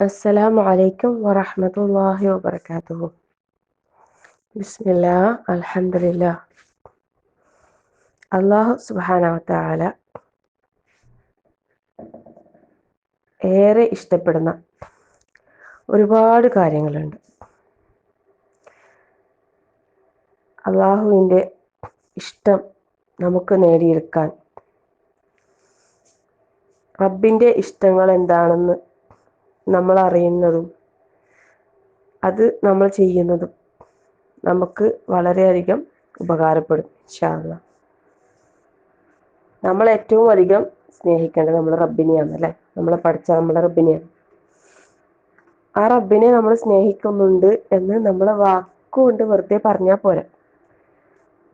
السلام عليكم ورحمة الله وبركاته بسم الله الحمد لله അള്ളാഹു സുബാനവത്താല ഏറെ ഇഷ്ടപ്പെടുന്ന ഒരുപാട് കാര്യങ്ങളുണ്ട് അള്ളാഹുവിൻ്റെ ഇഷ്ടം നമുക്ക് നേടിയെടുക്കാൻ റബ്ബിൻ്റെ ഇഷ്ടങ്ങൾ എന്താണെന്ന് നമ്മൾ അറിയുന്നതും അത് നമ്മൾ ചെയ്യുന്നതും നമുക്ക് വളരെയധികം ഉപകാരപ്പെടും ഇൻഷാല്ല നമ്മൾ ഏറ്റവും അധികം സ്നേഹിക്കേണ്ടത് നമ്മൾ റബ്ബിനെയാണ് അല്ലെ? നമ്മളെ പഠിച്ച നമ്മുടെ റബ്ബിനെയാണ്. ആ റബ്ബിനെ നമ്മൾ സ്നേഹിക്കുന്നുണ്ട് എന്ന് നമ്മളെ വാക്കുകൊണ്ട് വെറുതെ പറഞ്ഞാൽ പോരാ.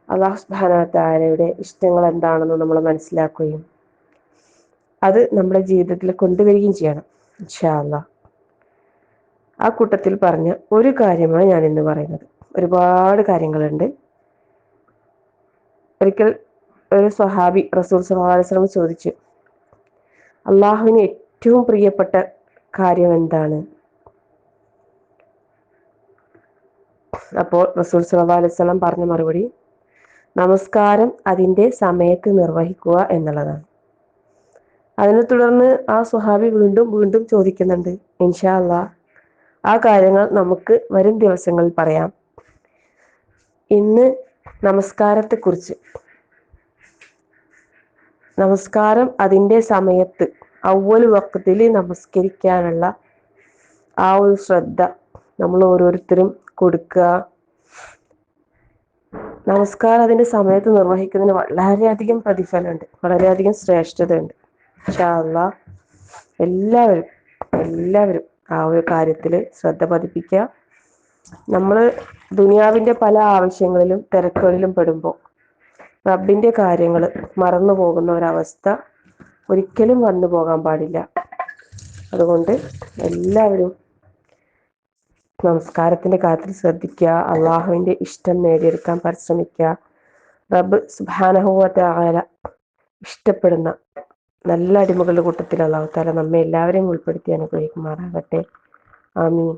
അള്ളാഹു സുബാനത്താലയുടെ ഇഷ്ടങ്ങൾ എന്താണെന്ന് നമ്മൾ മനസ്സിലാക്കുകയും അത് നമ്മുടെ ജീവിതത്തിൽ കൊണ്ടുവരികയും ചെയ്യണം. ഇൻഷാല്ല ആ കൂട്ടത്തിൽ പറഞ്ഞ ഒരു കാര്യമാണ് ഞാൻ ഇന്ന് പറയുന്നത്. ഒരുപാട് കാര്യങ്ങളുണ്ട്. ഒരിക്കൽ ഒരു സ്വഹാബി റസൂൽ സല്ലാസ്ലം ചോദിച്ചു അള്ളാഹുവിന് ഏറ്റവും പ്രിയപ്പെട്ട കാര്യം എന്താണ്? അപ്പോൾ റസൂൽ സല്ലാ അലൈഹി സ്വലം പറഞ്ഞ മറുപടി നമസ്കാരം അതിന്റെ സമയത്ത് നിർവഹിക്കുക എന്നുള്ളതാണ്. അതിനെ തുടർന്ന് ആ സുഹാബി വീണ്ടും വീണ്ടും ചോദിക്കുന്നുണ്ട് ഇൻഷാ ആ കാര്യങ്ങൾ നമുക്ക് വരും ദിവസങ്ങളിൽ പറയാം. ഇന്ന് നമസ്കാരത്തെക്കുറിച്ച്. നമസ്കാരം അതിന്റെ സമയത്ത് അവൽ വക്കത്തിൽ നമസ്കരിക്കാനുള്ള ആ ഒരു ശ്രദ്ധ നമ്മൾ ഓരോരുത്തരും കൊടുക്കുക. നമസ്കാരം അതിന്റെ സമയത്ത് നിർവഹിക്കുന്നതിന് വളരെയധികം പ്രതിഫലമുണ്ട് വളരെയധികം ശ്രേഷ്ഠതയുണ്ട്. ഇൻഷാല്ല എല്ലാവരും എല്ലാവരും ആ ഒരു കാര്യത്തിൽ ശ്രദ്ധ പതിപ്പിക്കുക. നമ്മൾ ദുനിയാവിന്റെ പല ആവശ്യങ്ങളിലും തിരക്കുകളിലും പെടുമ്പോൾ റബ്ബിന്റെ കാര്യങ്ങൾ മറന്നു പോകുന്ന ഒരവസ്ഥ ഒരിക്കലും വന്നു പോകാൻ പാടില്ല. അതുകൊണ്ട് എല്ലാവരും നമസ്കാരത്തിന്റെ കാര്യത്തിൽ ശ്രദ്ധിക്കുക. അള്ളാഹുവിന്റെ ഇഷ്ടം നേടിയെടുക്കാൻ പരിശ്രമിക്കുക. റബ്ബ് സുബാനഹുവത്തെ ആല ഇഷ്ടപ്പെടുന്ന നല്ല അടിമകളുടെ കൂട്ടത്തിൽ അള്ളാഹു താല നമ്മെ എല്ലാവരെയും ഉൾപ്പെടുത്തി അനുഗ്രഹിക്കുമാറാകട്ടെ. ആമീൻ.